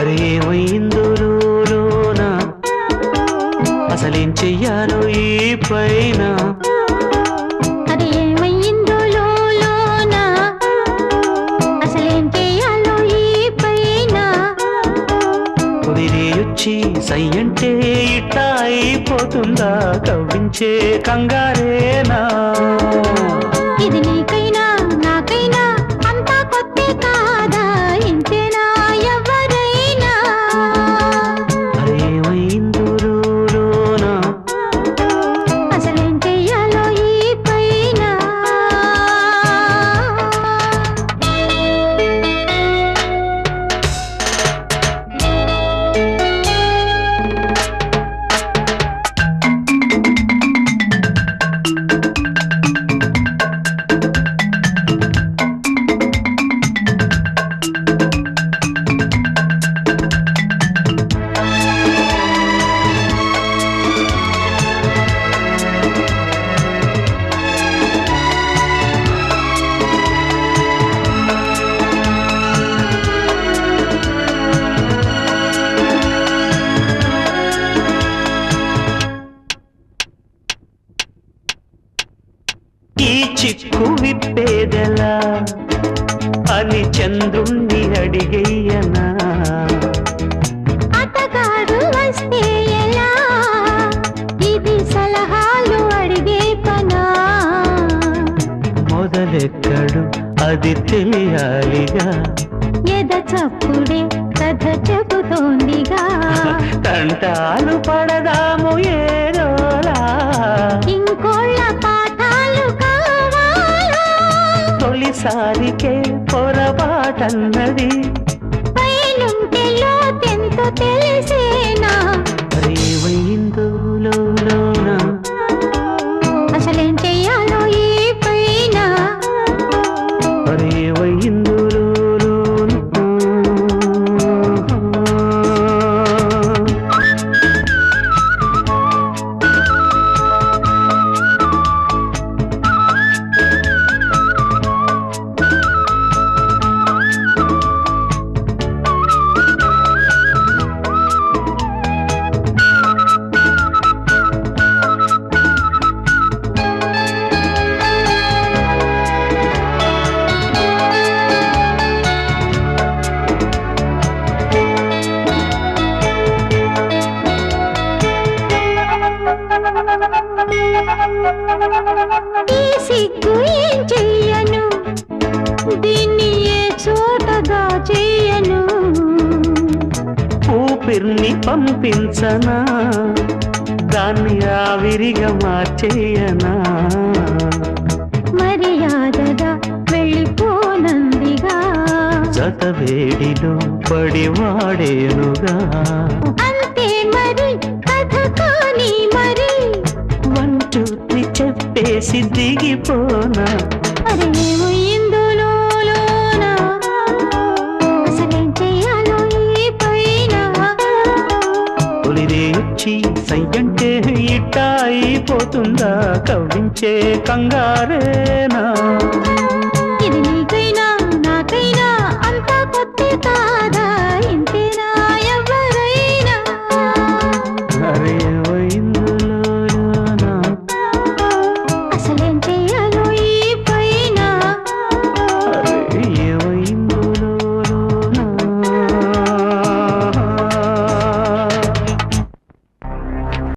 అరే ఏమైందో లోన అసలేం చెయ్యాలో ఈ పైన? అది ఏమయ్యిందో లోన అసలేం చేయాలో ఈ పైన? కుదిరేయొచ్చి సై అంటే ఇట్టా అయిపోతుందా? కవ్వించే కంగారేనా? ఈ చిక్కు విప్పేదెలా? అని చంద్రుణ్ణి అడిగయ్యనా? అతగాడు వస్తే ఎలా? ఇది సలహాలు అడిగే పనా? మొదలెక్కడు? అది తెలియాలిగా. ఎద చప్పుడే కథ చెబుతోందిగా? తంటాలు పడదాము ఏదోలా సారికే పొరపాటన్నది. ఊపిరిని పంపించనా? దాన్ని ఆవిరిగా మార్చేయనా? మర్యాదగా వెళ్ళిపోనందిగా. జత వేడిలో పడివాడేనుగా అంతే మరి కథ కాని మరి. వన్ టూ త్రీ చెప్పేసి దిగిపోనా? అరే తొలిదే వచ్చి సయ్యంటే ఇట్టా అయిపోతుందా కవ్వించే కంగారేనా?